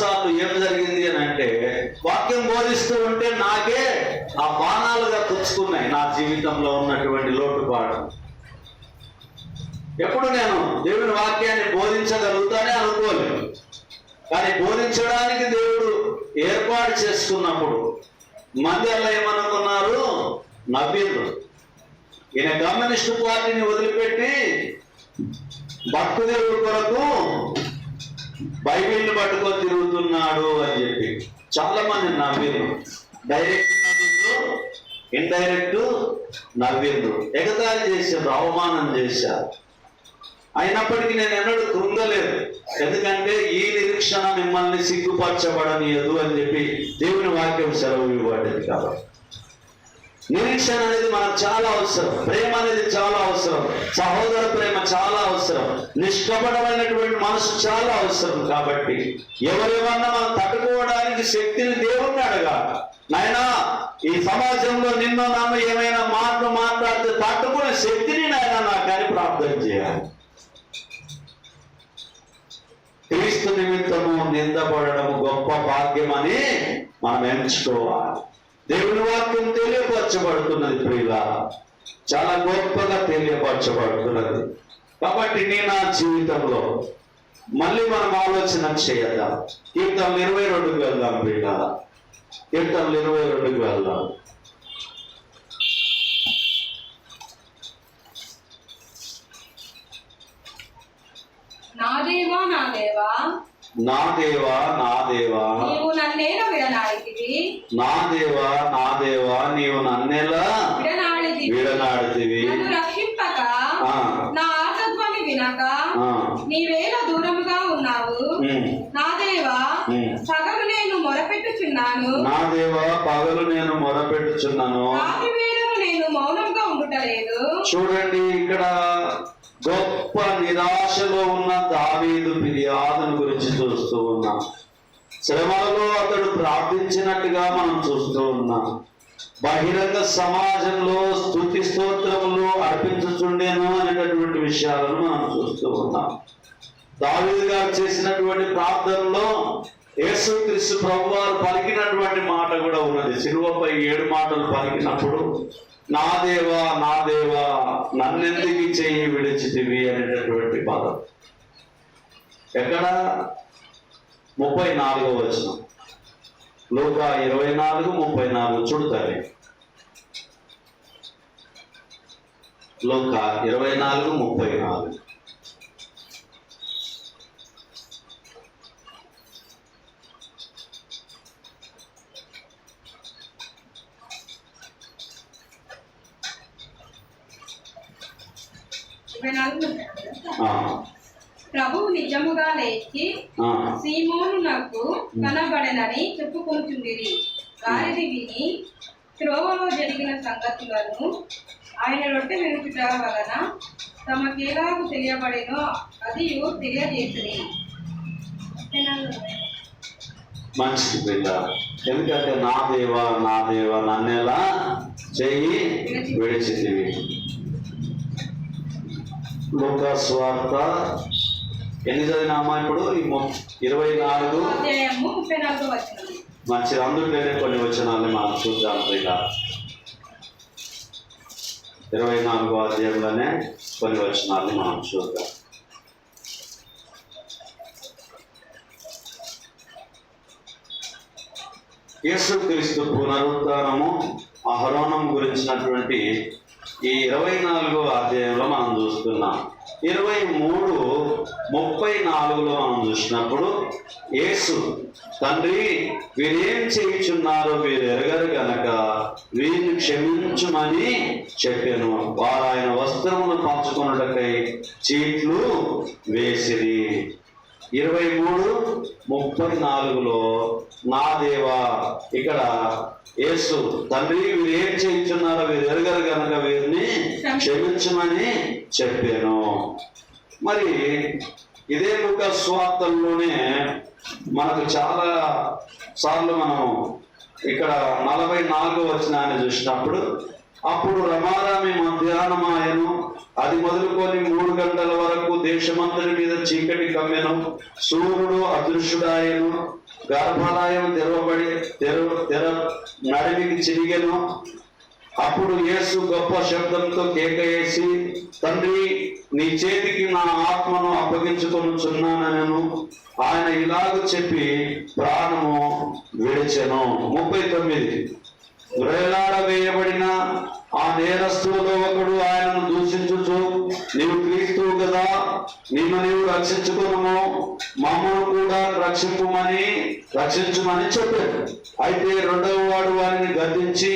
సార్లు ఏం జరిగింది అని అంటే వాక్యం బోధిస్తూ ఉంటే నాకే ఆ బాణాలుగా తెచ్చుకున్నాయి నా జీవితంలో ఉన్నటువంటి లోటుపాటు. ఎప్పుడు నేను దేవుని వాక్యాన్ని బోధించగలుగుతానే అనుకోలేదు. కానీ బోధించడానికి దేవుడు ఏర్పాటు చేసుకున్నప్పుడు మందిరంలో ఏమనుకున్నారు? నవ్విండ్రు ఈయన కమ్యూనిస్టు పార్టీని వదిలిపెట్టి భక్తుదేవుడి కొరకు బైబిల్ని పట్టుకొని తిరుగుతున్నాడు అని చెప్పి చాలా మంది నవ్విండ్రు డైరెక్ట్ నవ్విండ్రు ఇండైరెక్ట్ నవ్విండ్రు ఎగతాళి చేశారు అవమానం చేశారు. అయినప్పటికీ నేను ఎన్నడూ కృంగలేదు. ఎందుకంటే ఈ నిరీక్షణ మిమ్మల్ని సిగ్గుపరచబడనీయదు అని చెప్పి దేవుని వాక్యం సెలవు ఇవ్వబడ్డది కాబట్టి. నిరీక్షణ అనేది మనకు చాలా అవసరం. ప్రేమ అనేది చాలా అవసరం. సహోదర ప్రేమ చాలా అవసరం. నిష్కపటమైనటువంటి మనసు చాలా అవసరం కాబట్టి ఎవరేమన్నా మనం తట్టుకోవడానికి శక్తిని దేవుణ్ణి అడగా నాయనా ఈ సమాజంలో నిన్న నన్ను ఏమైనా మాటలు మాట్లాడితే తట్టుకునే శక్తిని నాయన నాకని ప్రార్థన చేయాలి. క్రీస్తు నిమిత్తము నిందపడడం గొప్ప భాగ్యమని మనం ఎంచుకోవాలి. దేవుని వాక్యం తెలియపరచబడుతున్నది ప్రియులా. చాలా గొప్పగా తెలియపరచబడుతున్నది. కాబట్టి నేను నా జీవితంలో మళ్ళీ మనం ఆలోచన చేద్దాం. కీర్తనలు ఇరవై రెండుకి వెళ్దాం ప్రియులా. కీర్తనలు ఇరవై రెండుకి వెళ్దాం. నా దేవా నా దేవా నా దేవా నా దేవా. నీవు నన్నేల విడనాడితివి. నా దేవా నా దేవా నీవు నన్నెలా విడనాడితివి. విడనాడుతివి. నన్ను రక్షింపక. నా ఆతత్వాన్ని వినక నీవేల దూరముగా ఉన్నావు. నా దేవా. సగలు నేను మొరపెట్టుచున్నాను. నా దేవా పగలు నేను మొరపెట్టుచున్నాను. రాత్రి వేళను నేను మౌనంగా ఉండుటలేదు. చూడండి ఇక్కడ గొప్ప నిరాశలో ఉన్న దావీదు ఫిర్యాదును గురించి చూస్తూ ఉన్నాం. శ్రమలలో అతడు ప్రార్థించినట్టుగా మనం చూస్తూ ఉన్నాం. బహిరంగ సమాజంలో స్థుతి స్తోత్రములు అర్పించుచుండేను అనేటటువంటి విషయాలను మనం చూస్తూ ఉన్నాం. దావీదు గారు చేసినటువంటి ప్రార్థనలో యేసుక్రీస్తు ప్రభు వారు పలికినటువంటి మాట కూడా ఉన్నది. సిలువపై ఏడు మాటలు పలికినప్పుడు నా దేవా నా దేవా నన్నెందుకు చేయి విడిచితివి? అనేటటువంటి పదం. ఎక్కడ? ముప్పై నాలుగో వచనం. లోక ఇరవై నాలుగు ముప్పై నాలుగు చూడతారు లోక ఇరవై నాలుగు ముప్పై నాలుగు. ప్రభువు నిజముగా లేచి ఆ. సీమోను నాకు కనబడనని చెప్పుకుంటుండిరి వారిని విని త్రోవలో జరిగిన సంగతులను ఆయన రొట్టె వినుచుట వలన తమకేలాగు తెలియబడినో అది తెలియజేసింది మంచిది బిడ్డ. ఎందుకంటే నా దేవా నా దేవా నన్నెలా చెయ్యి విడిచితివి. లోక స్వార్థ. ఎన్ని చదివినామా ఇప్పుడు? ఇరవై నాలుగు. మంచి అందులోనే కొన్ని వచనాలు మనం చూద్దాం బిడ్డ ఇరవై నాలుగో అధ్యాయంలోనే కొన్ని వచనాలు మనం చూద్దాం. యేసుక్రీస్తు పునరుద్ధానము అహరోనం గురించినటువంటి ఈ ఇరవై నాలుగో అధ్యాయంలో మనం చూస్తున్నాం. ఇరవై మూడు ముప్పై నాలుగులో మనం చూసినప్పుడు యేసు తండ్రి వీరేం చేయుచున్నారో వీరు ఎరగరు గనక వీరిని క్షమించమని చెప్పాను. వారు ఆయన వస్త్రమును పంచుకున్నటకై చీట్లు వేసిరి. ఇరవై మూడు ముప్పై నాలుగులో నా దేవా ఇక్కడ యేసు తండ్రి వీరు ఏం చేయించున్నారో వీరు ఎరగరు కనుక వీరిని క్షమించమని చెప్పాను. మరి ఇదే ఒక స్వార్థంలోనే మనకు చాలా సార్లు మనం ఇక్కడ నలభై నాలుగు వచనాన్ని చూసినప్పుడు అప్పుడు రమారామి మధ్యాహ్నమాయను అది మొదలుకొని మూడు గంటల వరకు దేశమంతటి మీద చీకటి కమ్మెను. సూర్యుడు అదృశ్యుడాయను. గర్భాలయం తెరవబడి తెర తెర నడిమికి చిరిగెను. అప్పుడు యేసు గొప్ప శబ్దంతో కేక వేసి తండ్రి నీ చేతికి నా ఆత్మను అప్పగించుకొనుచున్నానను. ఆయన ఇలాగ చెప్పి ప్రాణము విడిచెను. ముప్పై తొమ్మిది. వేలాడవేయబడిన ఆ నేరస్తులలో ఒకడు ఆయనను దూషించుచు నీవు క్రీస్తువు కదా నిన్ను నీవు రక్షించుకును మమ్మల్ని కూడా రక్షింపుమని రక్షించుమని చెప్పాడు. అయితే రెండవ వాడు వారిని గద్దించి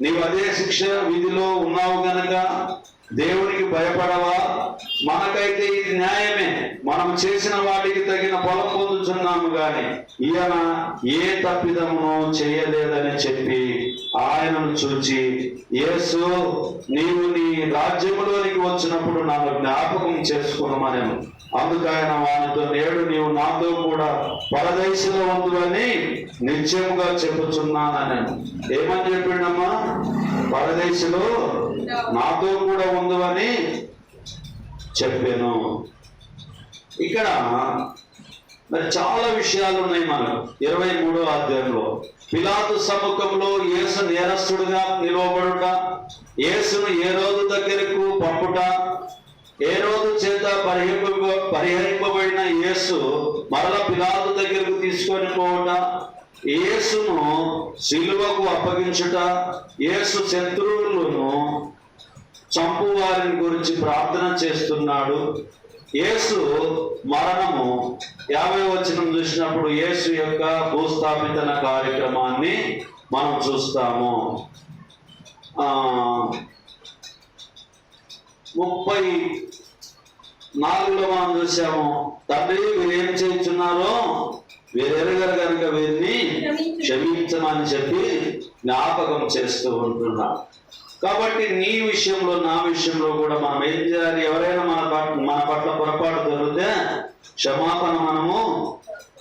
నీవు అదే శిక్ష విధిలో ఉన్నావు గనక దేవునికి భయపడవా? మనకైతే ఇది న్యాయమే. మనం చేసిన వాటికి తగిన పొలం పొందుతున్నాము గాని ఈయన ఏ తప్పిదమును చేయలేదని చెప్పి ఆయనను చూచి యేసు నీవు నీ రాజ్యములోనికి వచ్చినప్పుడు నన్ను జ్ఞాపకం చేసుకున్నామని అందుకు ఆయన వానితో నేడు నీవు నాతో కూడా పరదేశంలో ఉందని నిశ్చయముగా చెప్పుచున్నానని ఏమని చెప్పిండమ్మా? పరదేశంలో నాతో కూడా ఉందని చెప్పాను. ఇక్కడ మరి చాలా విషయాలు ఉన్నాయి మనకు. ఇరవై మూడో అధ్యాయంలో పిలాతు సముఖంలో యేసు నేరస్తుడుగా నిలవబడుట యేసును ఏ రోజు దగ్గరకు పంపుట ఏ రోజు చేత పరిహరింప పరిహరింపబడిన యేసు మరల పిలాతు దగ్గరకు తీసుకొని పోవుట యేసును సిలువకు అప్పగించుట యేసు శత్రువులను చంపు వారిని గురించి ప్రార్థన చేస్తున్నాడు. యేసు మరణము యాభై వచనం చూసినప్పుడు యేసు యొక్క భూస్థాపితన కార్యక్రమాన్ని మనం చూస్తాము. ముప్పై నాలుగులో మనం చూసాము. తండ్రి వీరు ఏం చేయించున్నారో? వీరెరగరు కనుక వీరిని క్షమించమని చెప్పి జ్ఞాపకం చేస్తూ ఉంటున్నాం కాబట్టి నీ విషయంలో నా విషయంలో కూడా మనం ఏం చేయాలి? ఎవరైనా మన పట్ల మన పట్ల పొరపాటు జరిగితే క్షమాపణ మనము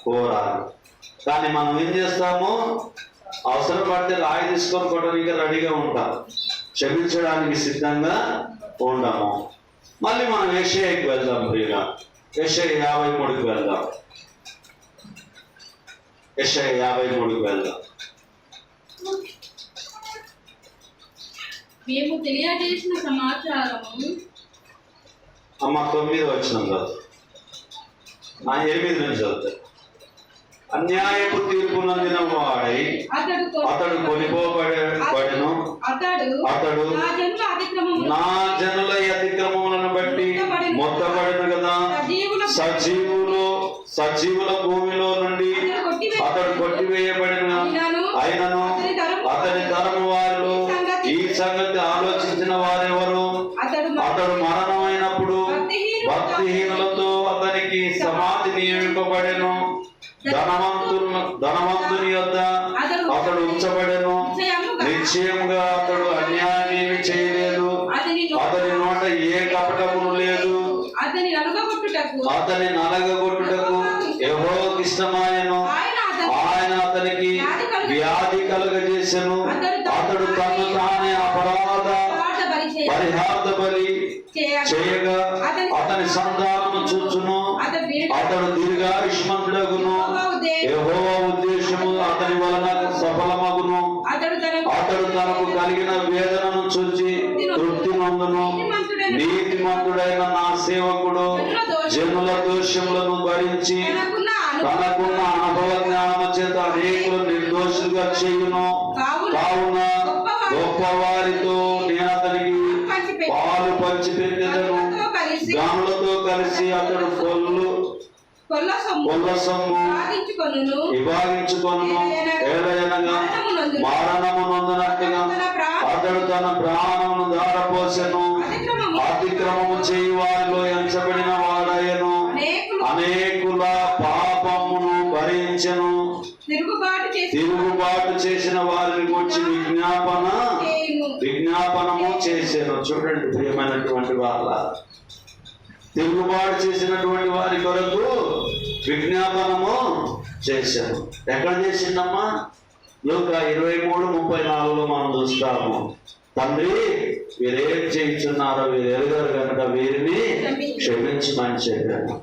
కోరాలి. కానీ మనం ఏం చేస్తాము? అవసరం పడితే రాయి తీసుకొని కొట్టడానికి రెడీగా ఉంటాం. క్షమించడానికి సిద్ధంగా ఉండము. మళ్ళీ మనం ఏషియాకి వెళ్దాం ప్రియుగా ఏషియా యాభై మూడుకి వెళ్దాం. ఏషియా యాభై మూడుకి వెళ్దాం. మేము తెలియజేసిన సమాచారము అమ్మ తొమ్మిది వచ్చిన కాదు నా ఎనిమిది నుంచి చదువుతాయి అన్యాయపు తీర్పు నందిన వాడై అతడు కొ- అతడు నా జనుల అతిక్రమములను బట్టి మొత్తబడిన కదా. సజీవులు సజీవుల భూమిలో నుండి అతడు కొట్టివేయబడిన. అయినను అతని తరము నిశ్చయముగా అతడు అన్యాయం చేయలేదు. అతని నోట ఏ కపటమును లేదు. అతని నలుగగొట్టుటకు అతని నలగగొట్టుటకు ఎవో ఇష్టమాయను. ఆయన అతని ఆయన అతనికి వ్యాధి కలుగజేసెను. అతడు తను తానే అపరాధ పరిహార్థ బలి చేయ చేయగా అతని సంతానము చూచును. అతడు దీర్ఘాయుష్మంతుడగును. యెహోవా ఉద్దేశము అతని వలన అతడు కలిగిన వేదనను చూచి తృప్తి నందును నీతిమంతుడైన నా సేవకుడు జనుల దోషములను భరించి తనకున్న అనుభవ జ్ఞానం చేత అనేకులు నిర్దోషులుగా చేయును. కావున గొప్పవారితో నేను అతనికి పాలు పంచిపెట్టేదను. గానులతో కలిసి కలిసి అతడు కొల్లు కొల్ల సొమ్ము కొల్ల సొమ్ము సాగించుకొనును విభాగించుకొను ఏలయనగా మరణము నొందినట్టుగా అతడు తన ప్రాణమును దారపోసెను. అతిక్రమము చేయి వారిలో ఎంచబడిన వాడయను అనేకులు పాపమును భరించెను. తిరుగుబాటు చేసి తిరుగుబాటు చేసిన వారిని గురించి విజ్ఞాపన విజ్ఞాపనము చేశాను చూడండి ప్రియమైనటువంటి వాళ్ళ తిరుగుబాటు చేసినటువంటి వారి కొరకు విజ్ఞాపనము చేశాను ఎక్కడ చేసిందమ్మా లోక ఇరవై మూడు ముప్పై నాలుగులో మనం చూస్తాము. తండ్రి వీరేం చేయించున్నారో వీరు ఎరుగారు కనుక వీరిని క్షమించమని చెప్పాను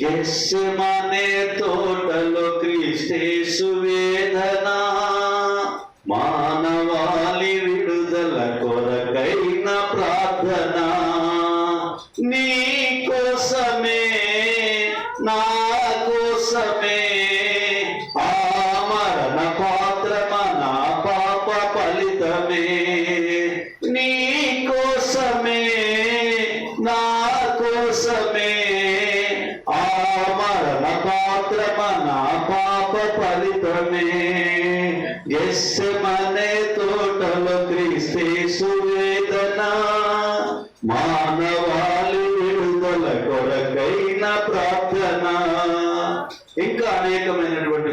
గెస్సెమనే తోటలో క్రీస్తేసు వేదన నా కోసమే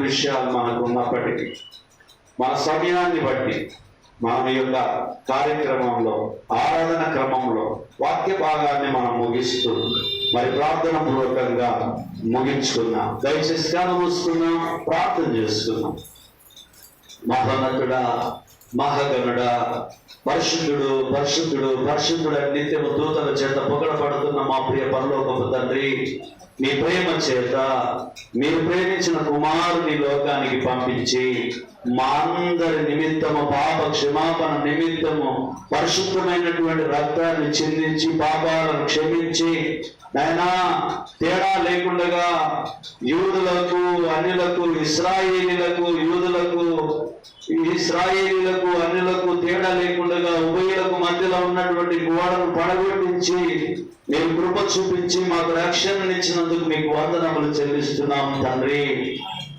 విషయాలు మనకు ఉన్నప్పటికీ మన సమయాన్ని బట్టి మా యొక్క కార్యక్రమంలో ఆరాధన క్రమంలో వాక్య భాగాన్ని మనం ముగిస్తూ మరి ప్రార్థన పూర్వకంగా ముగించుకున్నాం దయచేసి కళ్ళు మూసుకున్నాం ప్రార్థన చేసుకున్నాం మహోన్నతుడా మహాగణుడా పరిశుద్ధుడు పరిశుద్ధుడు పరిశుద్ధుడు నిత్యము దూతల చేత పొగడబడుతున్న మా ప్రియ పరలోకపు తండ్రి మీ ప్రేమ చేత మీరు ప్రేమించిన కుమారుని లోకానికి పంపించి మా అందరి నిమిత్తము పాప క్షమాపణ నిమిత్తము పరిశుద్ధమైనటువంటి రక్తాన్ని చిందించి పాపాలను క్షమించి నాయనా తేడా లేకుండగా యూదులకు అన్యులకు ఇస్రాయేలీలకు యూదులకు ఇస్రాయేలీలకు అన్నిలకు తేడా లేకుండా ఉభయులకు మధ్యలో ఉన్నటువంటి గోడను పడగొట్టించి మీరు కృప చూపించి మాకు రక్షణనిచ్చినందుకు మీకు వందనములు చెల్లిస్తున్నాం తండ్రి.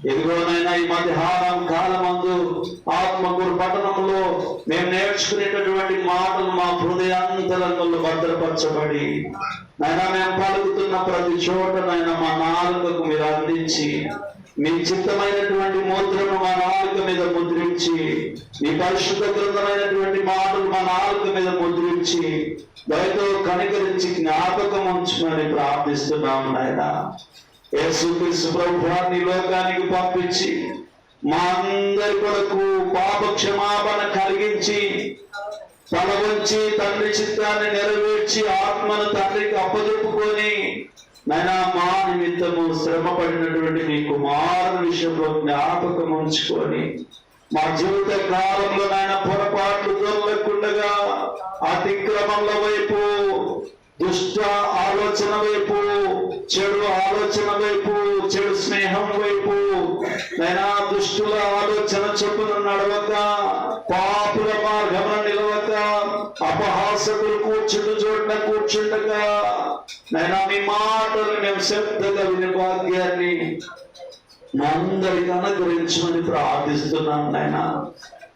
ఎదుగోనైనా ఈ మధ్యాహ్నం కాలమందు ఆత్మకూరు పట్టణంలో మేము నేర్చుకునేటటువంటి మాటలు మా హృదయాంతరంగంలో భద్రపరచబడి నైనా మేము పలుకుతున్న ప్రతి చోట నైనా మా నాలుకకు మీరు అందించి మీ చిత్తమైనటువంటి ముద్రను మా నాలుక మీద ముద్రించి మీ పరిశుద్ధ గ్రంథమైనటువంటి మాటలు మా నాలుక మీద ముద్రించి దయతో కనికరించి జ్ఞాపకం ఉంచుకొని ప్రార్థిస్తున్నాము నాయన. యేసుక్రీస్తు ప్రభువాన్ని లోకానికి పంపించి మా అందరి కొరకు పాప క్షమాపణ కలిగించి తల వంచి తండ్రి చిత్తాన్ని నెరవేర్చి ఆత్మను తండ్రికి అప్పజెప్పుకొని నాయనా మా నిమిత్తము శ్రమ పడినటువంటి మీ కుమారుని విషయంలో జ్ఞాపకం ఉంచుకొని మా జీవిత కాలంలో నాయన పొరపాట్లు అతిక్రమంల వైపు దుష్ట ఆలోచన వైపు చెడు ఆలోచన వైపు చెడు స్నేహం వైపు నైనా దుష్టుల ఆలోచన చొప్పున నడవక పాపుల మార్గమున నిలవక అపహాసకులు కూర్చుండు చోట్ల కూర్చుండగా నైనా మీ మాటలు మేము శ్రద్ధగా వినే భాగ్యాన్ని మా అందరికి అనుగ్రహించమని ప్రార్థిస్తున్నాను నాయన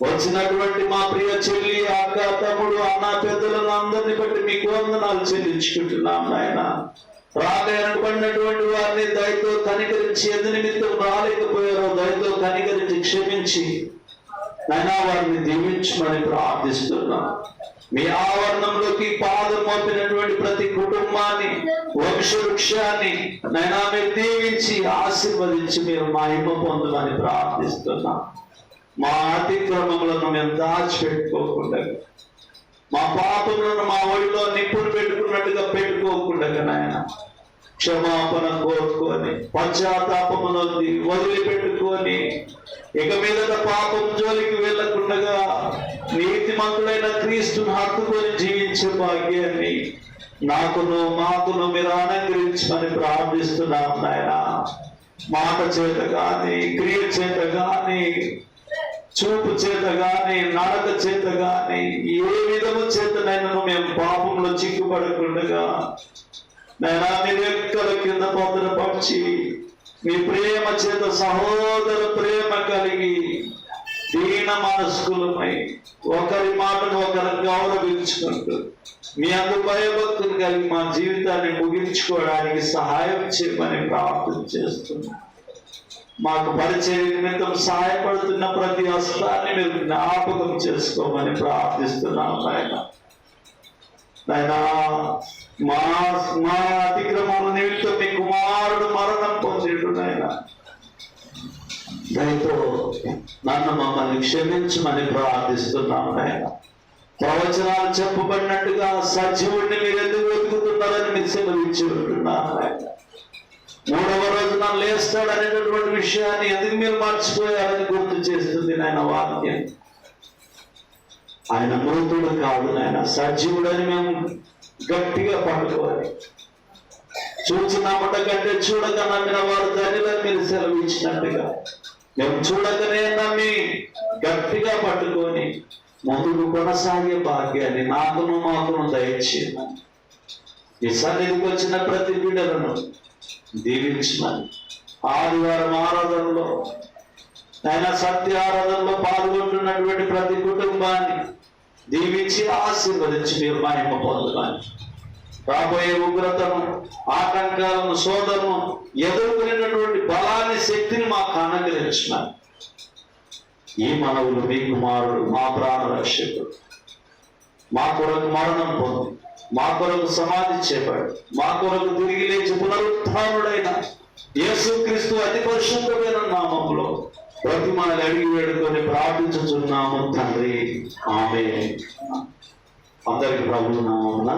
వచ్చినటువంటి మా ప్రియ చెల్లి అక్క తమ్ముడు అన్న పెద్దలను అందరిని బట్టి మీకు వందనాలు చెల్లించుకుంటున్నాం నాయన రాలేనటువంటి వారిని దయతో కనికరించి ఎందు నిమిత్తం రాలేకపోయారో దయతో కనికరించి క్షమించి నైనా వారిని దీవించమని ప్రార్థిస్తున్నాం. మీ ఆవరణంలోకి పాదం మోపినటువంటి వృక్షాన్ని నైనా మీరు దీవించి ఆశీర్వదించి మీరు మహిమ పొందమని ప్రార్థిస్తున్నాం. మా అతిక్రమములను మేము దాచిపెట్టుకోకుండా మా పాపములను మా ఒడిలో నిప్పులు పెట్టుకున్నట్టుగా పెట్టుకోకుండా నాయన క్షమాపణ కోరుకొని పశ్చాత్తాపమునొంది వదిలిపెట్టుకొని ఇక మీదట పాపం జోలికి వెళ్ళకుండగా నీతిమంతుడైన క్రీస్తును హత్తుకొని జీవించే భాగ్యాన్ని నాకును మాకును మీరు అనుగ్రహించమని ప్రార్థిస్తున్నాం నాయన. మాట చేత గాని క్రియ చేత గాని చూపు చేత గాని నడక చేత గాని ఏ విధము చేతనైనా మేము పాపంలో చిక్కుపడకుండగా నైనా మీ రెక్కల కింద భద్రపరిచి మీ ప్రేమ చేత సహోదర ప్రేమ కలిగి దీన మనస్కులమై ఒకరి మాటను ఒకరు గౌరవించుకుంటూ మీ అందు భయభక్తులు కలిగి మా జీవితాన్ని ముగించుకోవడానికి సహాయం చేయమని ప్రార్థన చేస్తున్నాం. మాకు పరిచయ నిమిత్తం సహాయపడుతున్న ప్రతి హస్తాన్ని మీరు జ్ఞాపకం చేసుకోమని ప్రార్థిస్తున్నాం నాయన. నాయనా మా మా అతిక్రమం నిమిత్తం మీ కుమారుడు మరణం పొందేడు నాయన. దయతో నన్ను మమ్మల్ని క్షమించమని ప్రార్థిస్తున్నాం నాయన. ప్రవచనాలు చెప్పబడినట్టుగా సజీవుడిని మీరు ఎందుకు వెతుకుతున్నారని మీరు సెలవించి ఉంటున్నారు నాయన. మూడవ రోజున లేస్తాడు అనేటటువంటి విషయాన్ని ఎందుకు మీరు మర్చిపోయారని గుర్తు చేస్తుంది నాయన వాక్యం. ఆయన మృతుడు కాదు నాయన. సజీవుడని మేము గట్టిగా పట్టుకోవాలి. చూసి నమ్మట కంటే చూడక నమ్మిన వారు ధనిలని మీరు సెలవిచ్చినట్టుగా. మేము చూడకనే నమ్మి గట్టిగా పట్టుకొని ముందుకు కొనసాగే భాగ్యాన్ని నాకును మాకును దయచేయమని. ఈ సన్నిధికి వచ్చిన ప్రతి బిడ్డలను దీవించమని. ఆదివారం ఆరాధనలో ఆయన సత్య ఆరాధనలో పాల్గొంటున్నటువంటి ప్రతి కుటుంబాన్ని దీవించి ఆశీర్వదించి మీరు మహిమ పొందమని. రాబోయే ఉగ్రతను ఆటంకాలను శోధనను ఎదుర్కొనేటటువంటి బలాన్ని శక్తిని మాకు అనుగ్రహించినారు ఈ మనవులు మీ కుమారుడు మా ప్రాణ రక్షకుడు. మా కొరకు మరణం పొంది మా కొరకు సమాధి చేపడు మా కొరకు తిరిగి లేచి పునరుత్థానుడైన యేసుక్రీస్తు అతి పరిశుద్ధమైన నామంలో ప్రతి మనల్ని అడిగి వేడుకొని ప్రార్థించుచున్నాము తండ్రి. ఆమె అందరికి ప్రభుత్వం నామమున